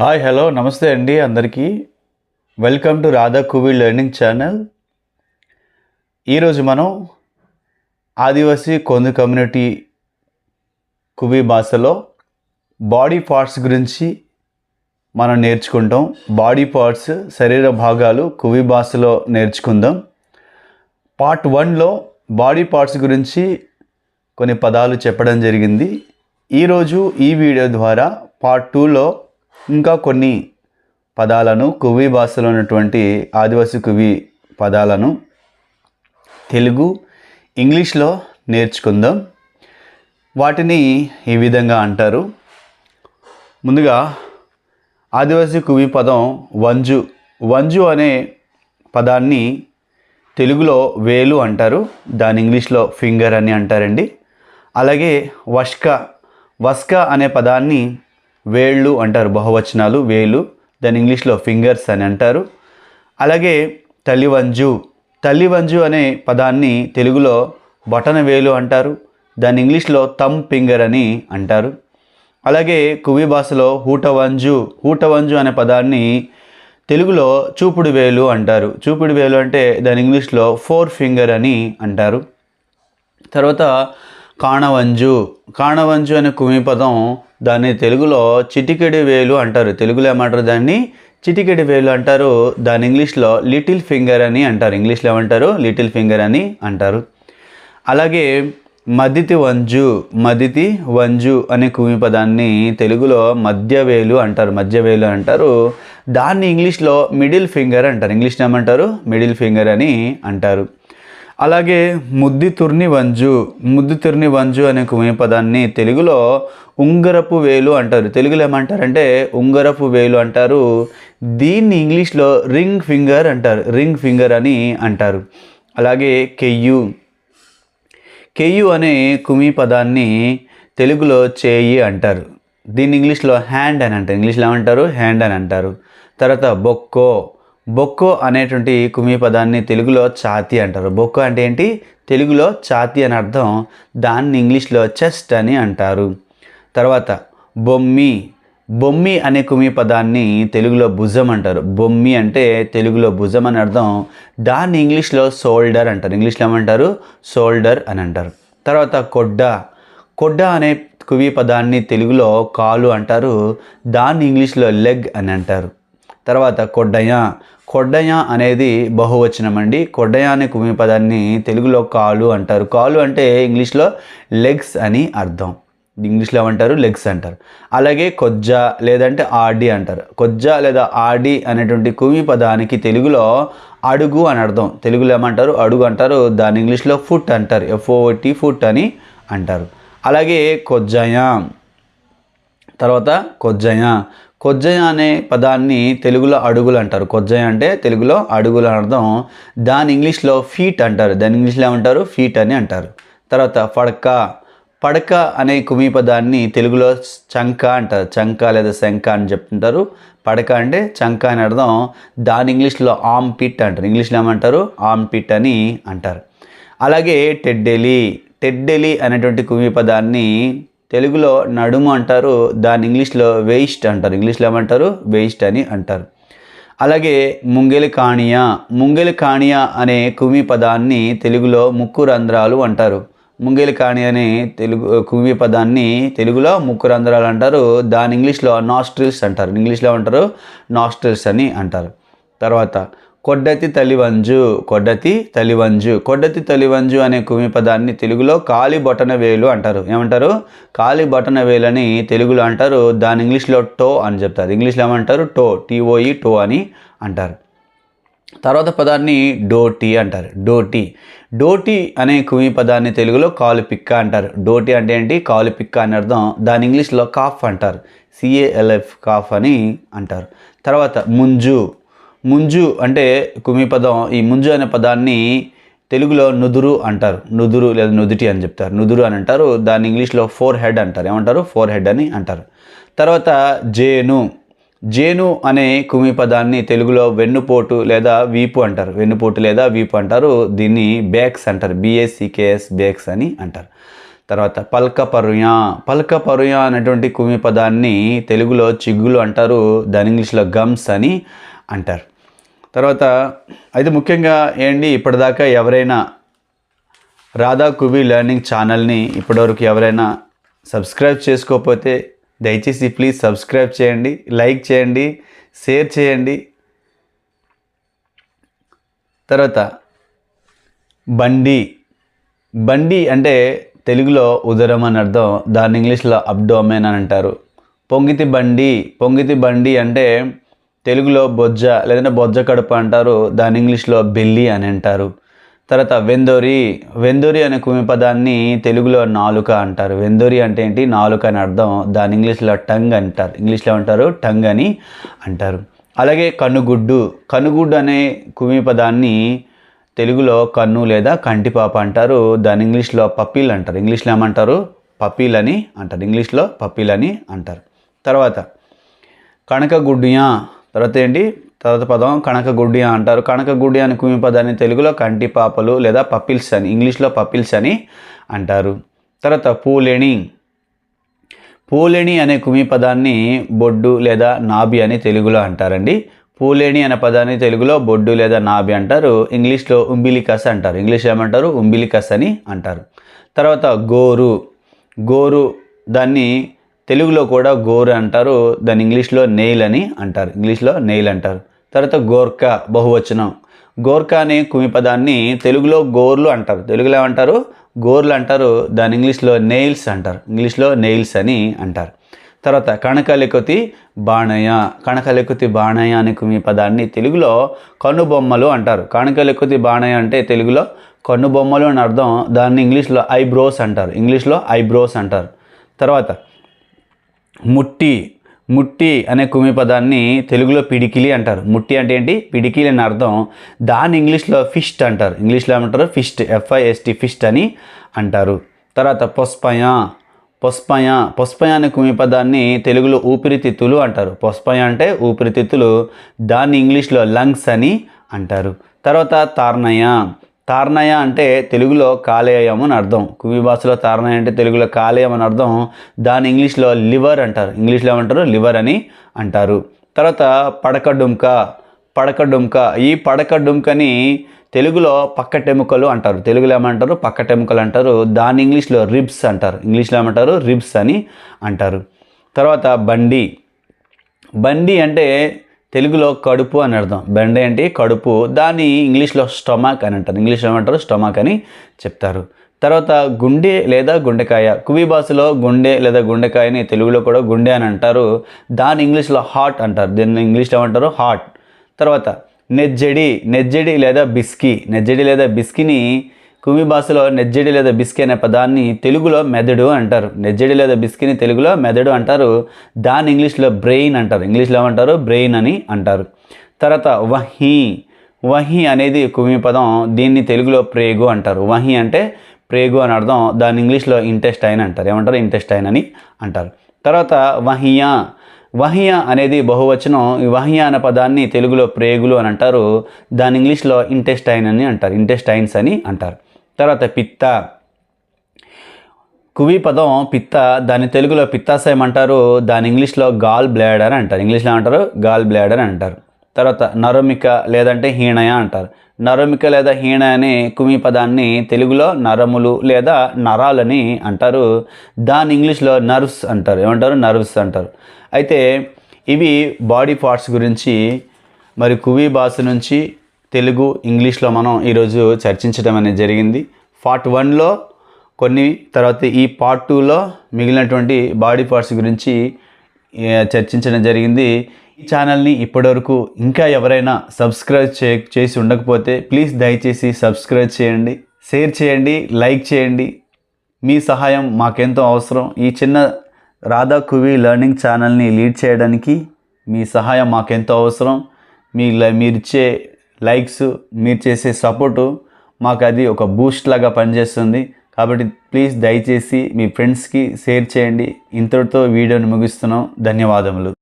Hi hello నమస్తే అండి అందరికీ. Welcome to Radha Kuvi learning channel. ఈరోజు మనం ఆదివాసీ కొందు కమ్యూనిటీ కువి భాషలో బాడీ పార్ట్స్ గురించి మనం నేర్చుకుంటాం. బాడీ పార్ట్స్ శరీర భాగాలు కువి భాషలో నేర్చుకుందాం. పార్ట్ వన్లో బాడీ పార్ట్స్ గురించి కొన్ని పదాలు చెప్పడం జరిగింది. ఈరోజు ఈ వీడియో ద్వారా పార్ట్ టూలో ఇంకా కొన్ని పదాలను కువి భాషలో ఉన్నటువంటి ఆదివాసీ కువి పదాలను తెలుగు ఇంగ్లీష్లో నేర్చుకుందాం. వాటిని ఈ విధంగా అంటారు. ముందుగా ఆదివాసీ కువి పదం వంజు. వంజు అనే పదాన్ని తెలుగులో వేలు అంటారు. దాని ఇంగ్లీష్లో ఫింగర్ అని అంటారండి. అలాగే వష్క. వస్క అనే పదాన్ని వేళ్ళు అంటారు బహువచనాలు వేలు. దాని ఇంగ్లీష్లో ఫింగర్స్ అని అంటారు. అలాగే తల్లివంజు. తల్లివంజు అనే పదాన్ని తెలుగులో బొటన వేలు అంటారు. దాని ఇంగ్లీష్లో తమ్ ఫింగర్ అని అంటారు. అలాగే కువి భాషలో హూటవంజు. హూటవంజు అనే పదాన్ని తెలుగులో చూపుడు వేలు అంటారు. చూపుడు వేలు అంటే దాని ఇంగ్లీష్లో ఫోర్ ఫింగర్ అని అంటారు. తర్వాత కాణవంజు. కాణవంజు అనే కుమి పదం దాన్ని తెలుగులో చిటికెడి వేలు అంటారు. తెలుగులో ఏమంటారు దాన్ని? చిటికెడి వేలు అంటారు. దాని ఇంగ్లీష్లో లిటిల్ ఫింగర్ అని అంటారు. ఇంగ్లీష్లో ఏమంటారు? లిటిల్ ఫింగర్ అని అంటారు. అలాగే మదితి వంజు మదితి వంజు అనే కుమి పదాన్ని తెలుగులో మధ్య వేలు అంటారు. మధ్య వేలు అంటారు. దాన్ని ఇంగ్లీష్లో మిడిల్ ఫింగర్ అంటారు. ఇంగ్లీష్లో ఏమంటారు? మిడిల్ ఫింగర్ అని అంటారు. అలాగే ముద్దితుర్ని వంజు ముద్దితుర్ని వంజు అనే కుమి పదాన్ని తెలుగులో ఉంగరపు వేలు అంటారు. తెలుగులో ఏమంటారంటే ఉంగరపు వేలు అంటారు. దీన్ని ఇంగ్లీష్లో రింగ్ ఫింగర్ అంటారు. రింగ్ ఫింగర్ అని అంటారు. అలాగే కెయ్యు. కెయ్యు అనే కుమి పదాన్ని తెలుగులో చేయి అంటారు. దీన్ని ఇంగ్లీష్లో హ్యాండ్ అని అంటారు. ఇంగ్లీష్లో ఏమంటారు? హ్యాండ్ అని అంటారు. తర్వాత బొక్కో. బొక్కో అనేటువంటి కుమి పదాన్ని తెలుగులో ఛాతి అంటారు. బొక్కో అంటే ఏంటి? తెలుగులో ఛాతి అని అర్థం. దాన్ని ఇంగ్లీష్లో చెస్ట్ అని అంటారు. తర్వాత బొమ్మి. బొమ్మి అనే కుమి పదాన్ని తెలుగులో భుజం అంటారు. బొమ్మి అంటే తెలుగులో భుజం అని అర్థం. దాన్ని ఇంగ్లీష్లో షోల్డర్ అంటారు. ఇంగ్లీష్లో ఏమంటారు? షోల్డర్ అని అంటారు. తర్వాత కొడ్డ. కొడ్డ అనే కువి పదాన్ని తెలుగులో కాలు అంటారు. దాన్ని ఇంగ్లీష్లో లెగ్ అని అంటారు. తర్వాత కొడ్డయ కొడ్డయ అనేది బహువచనం అండి. కొడ్డయ అనే కుమి పదాన్ని తెలుగులో కాలు అంటారు. కాలు అంటే ఇంగ్లీష్లో లెగ్స్ అని అర్థం. ఇంగ్లీష్లో ఏమంటారు? లెగ్స్ అంటారు. అలాగే కొజ్జ లేదంటే ఆడి అంటారు. కొజ్జ లేదా ఆడి అనేటువంటి కుమి పదానికి తెలుగులో అడుగు అని అర్థం. తెలుగులో ఏమంటారు? అడుగు అంటారు. దాని ఇంగ్లీష్లో ఫుట్ అంటారు. ఎఫ్ఓటి ఫుట్ అని అంటారు. అలాగే కొజ్జయ తర్వాత కొజ్జయ కొజ్జయ అనే పదాన్ని తెలుగులో అడుగులు అంటారు. కొజ్జయ అంటే తెలుగులో అడుగులు అని అర్థం. దాని ఇంగ్లీష్లో ఫీట్ అంటారు. దాని ఇంగ్లీష్లో ఏమంటారు? ఫీట్ అని అంటారు. తర్వాత ఫడ్కా. పడక అనే కుమి పదాన్ని తెలుగులో చంక అంటారు. చంక లేదా శంక అని చెప్తుంటారు. పడక అంటే చంక అని అర్థం దాని ఇంగ్లీష్లో ఆమ్ పిట్ అంటారు. ఇంగ్లీష్లో ఏమంటారు? ఆమ్ పిట్ అని అంటారు. అలాగే టెడ్డెలి టెడ్డెలి అనేటువంటి కుమి పదాన్ని తెలుగులో నడుము అంటారు. దాని ఇంగ్లీష్లో వేస్ట్ అంటారు. ఇంగ్లీష్లో ఏమంటారు? వేయిస్ట్ అని అంటారు. అలాగే ముంగెలి కాణియా ముంగెలి కాణియా అనే కుమి పదాన్ని తెలుగులో ముక్కు రంధ్రాలు అంటారు. ముంగిలి కాణి అనే తెలుగు కువి పదాన్ని తెలుగులో ముక్కు రంధ్రాలు అంటారు. దాని ఇంగ్లీష్లో నాస్ట్రిల్స్ అంటారు. ఇంగ్లీష్లో అంటారు నాస్ట్రిల్స్ అని అంటారు. తర్వాత కొడ్డతి తలివంజు కొడ్డతి తలివంజు కొడ్డతి తలివంజు అనే కుమి పదాన్ని తెలుగులో కాలి బొటన వేలు అంటారు. ఏమంటారు? కాలి బొటన వేలు అని తెలుగులో అంటారు. దాని ఇంగ్లీష్లో టో అని చెప్తారు. ఇంగ్లీష్లో ఏమంటారు? టో టీఓఈ టో అని అంటారు. తర్వాత పదాన్ని డోటీ అంటారు. డోటీ. డోటీ అనే కుమి పదాన్ని తెలుగులో కాలు పిక్క అంటారు. డోటీ అంటే ఏంటి? కాలు పిక్క అని అర్థం దాని ఇంగ్లీష్లో కాఫ్ అంటారు. సిఏఎల్ఎఫ్ కాఫ్ అని అంటారు. తర్వాత ముంజు. ముంజు అంటే కుమి పదం ఈ ముంజు అనే పదాన్ని తెలుగులో నుదురు అంటారు. నుదురు లేదా నుదుటి అని చెప్తారు. నుదురు అని అంటారు. దాన్ని ఇంగ్లీష్లో ఫోర్ హెడ్ అంటారు. ఏమంటారు? ఫోర్ హెడ్ అని అంటారు. తర్వాత జేను. జేను అనే కుమి పదాన్ని తెలుగులో వెన్నుపోటు లేదా వీపు అంటారు. వెన్నుపోటు లేదా వీపు అంటారు. దీన్ని బేక్స్ అంటారు. బిఎస్సికేఎస్ బేక్స్ అని అంటారు. తర్వాత పల్క పరుయ పల్క అనేటువంటి కుమి పదాన్ని తెలుగులో చిగ్గులు అంటారు. దాని ఇంగ్లీష్లో గమ్స్ అని అంటారు. తర్వాత అయితే ముఖ్యంగా ఏంటి? ఇప్పటిదాకా ఎవరైనా రాధా కువి లెర్నింగ్ ఛానల్ని ఇప్పటివరకు ఎవరైనా సబ్స్క్రైబ్ చేసుకోకపోతే దయచేసి ప్లీజ్ సబ్స్క్రైబ్ చేయండి లైక్ చేయండి షేర్ చేయండి. తర్వాత బండి. బండి అంటే తెలుగులో ఉదరం అని అర్థం దాన్ని ఇంగ్లీష్లో అబ్డోమెన్ అని అంటారు. పొంగితి బండి. పొంగితి బండి అంటే తెలుగులో బొజ్జ లేదంటే బొజ్జ కడుపు అంటారు దాని ఇంగ్లీష్లో బెల్లి అని అంటారు. తర్వాత వెందోరి వెందోరి అనే కుమి పదాన్ని తెలుగులో నాలుక అంటారు. వెందోరి అంటే ఏంటి? నాలుక అని అర్థం దాని ఇంగ్లీష్లో టంగ్ అంటారు. ఇంగ్లీష్లో అంటారు టంగ్ అని అంటారు. అలాగే కనుగుడ్డు కనుగుడ్డు అనే కుమి పదాన్ని తెలుగులో కన్ను లేదా కంటిపాప అంటారు. దాని ఇంగ్లీష్లో పప్పీల్ అంటారు. ఇంగ్లీష్లో ఏమంటారు? పప్పీల్ అని అంటారు. ఇంగ్లీష్లో పప్పీల్ అని అంటారు. తర్వాత కనకగుడ్డుయా తర్వాత ఏంటి? తర్వాత పదం కనకగుడ్డి అంటారు. కనకగుడ్డి అని కుమి పదాన్ని తెలుగులో కంటి పాపలు లేదా పప్పిల్స్ అని ఇంగ్లీష్లో పప్పిల్స్ అని అంటారు. తర్వాత పూలేణి. పూలేణి అనే కుమి పదాన్ని బొడ్డు లేదా నాభి అని తెలుగులో అంటారండి. పూలేణి అనే పదాన్ని తెలుగులో బొడ్డు లేదా నాభి అంటారు. ఇంగ్లీష్లో ఉంబిలికస్ అంటారు. ఇంగ్లీష్ ఏమంటారు? ఉంబిలికస్ అని అంటారు. తర్వాత గోరు. గోరు దాన్ని తెలుగులో కూడా గోరు అంటారు దాన్ని ఇంగ్లీష్లో నెయిల్ అని అంటారు ఇంగ్లీష్లో నెయిల్ అంటారు. తర్వాత గోర్కా బహువచనం. గోర్కా అనే కుమి పదాన్ని తెలుగులో గోర్లు అంటారు. తెలుగులో ఏమంటారు? గోర్లు అంటారు దాని ఇంగ్లీష్లో నెయిల్స్ అంటారు. ఇంగ్లీష్లో నెయిల్స్ అని అంటారు. తర్వాత కణకలెకుతి బాణయ్య కణకలెకుతి బాణయ్య అనే కుమి పదాన్ని తెలుగులో కనుబొమ్మలు అంటారు. కణకలెకుతి బాణయ్య అంటే తెలుగులో కన్నుబొమ్మలు అని అర్థం దాన్ని ఇంగ్లీష్లో ఐబ్రోస్ అంటారు. ఇంగ్లీష్లో ఐబ్రోస్ అంటారు. తర్వాత ముట్టి ముట్టి అనే కుమి పదాన్ని తెలుగులో పిడికిలి అంటారు. ముట్టి అంటే ఏంటి? పిడికిలి అని అర్థం దాన్ని ఇంగ్లీష్లో ఫిస్ట్ అంటారు. ఇంగ్లీష్లో ఏమంటారు? ఫిస్ట్ ఎఫ్ఐఎస్టి ఫిస్ట్ అని అంటారు. తర్వాత పొస్పయ పొస్పయ పొస్పయ అనే కుమి పదాన్ని తెలుగులో ఊపిరితిత్తులు అంటారు. పొస్పయ అంటే ఊపిరితిత్తులు దాన్ని ఇంగ్లీష్లో లంగ్స్ అని అంటారు. తర్వాత తార్నయ తార్నయ అంటే తెలుగులో కాలేయం అని అర్థం. కువి భాషలో తార్నయ అంటే తెలుగులో కాలేయం అని అర్థం. దాని ఇంగ్లీష్లో లివర్ అంటారు. ఇంగ్లీష్లో ఏమంటారు? లివర్ అని అంటారు. తర్వాత పడక పడకడుంక పడకడుంక. ఈ పడక డుంకని తెలుగులో పక్కటెముకలు అంటారు. తెలుగులో ఏమంటారు? పక్కటెముకలు అంటారు. దాని ఇంగ్లీష్లో రిబ్స్ అంటారు. ఇంగ్లీష్లో ఏమంటారు? రిబ్స్ అని అంటారు. తర్వాత బండి. బండి అంటే తెలుగులో కడుపు అని అర్థం. బెండ ఏంటి? కడుపు. దాన్ని ఇంగ్లీష్లో స్టొమాక్ అని అంటారు. ఇంగ్లీష్లో ఏమంటారు? స్టొమాక్ అని చెప్తారు. తర్వాత గుండె లేదా గుండెకాయ. కువి భాషలో గుండె లేదా గుండెకాయని తెలుగులో కూడా గుండె అని అంటారు. దాని ఇంగ్లీష్లో హాట్ అంటారు. దీన్ని ఇంగ్లీష్లో ఏమంటారు? హాట్ తర్వాత నెజ్జడి. నెజ్జడి లేదా బిస్కీ. నెజ్జడి లేదా బిస్కీని కుమి భాషలో నెజ్జడి లేదా బిస్కి అనే పదాన్ని తెలుగులో మెదడు అంటారు. నెజ్జడి లేదా బిస్కిని తెలుగులో మెదడు అంటారు. దాన్ని ఇంగ్లీష్లో బ్రెయిన్ అంటారు. ఇంగ్లీష్లో ఏమంటారు? బ్రెయిన్ అని అంటారు. తర్వాత వహీ. వహి అనేది కుమి పదం. దీన్ని తెలుగులో ప్రేగు అంటారు. వహి అంటే ప్రేగు అని అర్థం. దాని ఇంగ్లీష్లో ఇంటెస్టైన్ అంటారు. ఏమంటారు? ఇంటెస్టైన్ అని అంటారు. తర్వాత వహియా. వహియ అనేది బహువచనం. ఈ వహియ అనే పదాన్ని తెలుగులో ప్రేగులు అని అంటారు. దాని ఇంగ్లీష్లో ఇంటెస్టైన్ అని అంటారు. ఇంటెస్టైన్స్ అని అంటారు. తర్వాత పిత్త. కువి పదం పిత్త దాని తెలుగులో పిత్తాశయం అంటారు దాని ఇంగ్లీష్లో గాల్ బ్లాడర్ అంటారు. ఇంగ్లీష్లో అంటారు గాల్ బ్లాడర్ అంటారు. తర్వాత నరమిక లేదంటే హీణయ అంటారు. నరమిక లేదా హీణ అనే కుమి పదాన్ని తెలుగులో నరములు లేదా నరాలని అంటారు. దాని ఇంగ్లీష్లో నర్వ్స్ అంటారు. ఏమంటారు? నర్వ్స్ అంటారు. అయితే ఇవి బాడీ పార్ట్స్ గురించి మరి కువి భాష నుంచి తెలుగు ఇంగ్లీష్లో మనం ఈరోజు చర్చించడం అనేది జరిగింది. పార్ట్ వన్లో కొన్ని తర్వాత ఈ పార్ట్ టూలో మిగిలినటువంటి బాడీ పార్ట్స్ గురించి చర్చించడం జరిగింది. ఈ ఛానల్ని ఇప్పటివరకు ఇంకా ఎవరైనా సబ్స్క్రైబ్ చే చేసి ఉండకపోతే ప్లీజ్ దయచేసి సబ్స్క్రైబ్ చేయండి షేర్ చేయండి లైక్ చేయండి. మీ సహాయం మాకెంతో అవసరం. ఈ చిన్న రాధా కువి లెర్నింగ్ ఛానల్ని లీడ్ చేయడానికి మీ సహాయం మాకెంతో అవసరం. మీ మీరిచ్చే లైక్స్ మీరు చేసే సపోర్టు మాకు అది ఒక బూస్ట్ లాగా పనిచేస్తుంది. కాబట్టి ప్లీజ్ దయచేసి మీ ఫ్రెండ్స్కి షేర్ చేయండి. ఇంతటితో వీడియోని ముగిస్తున్నాం. ధన్యవాదములు.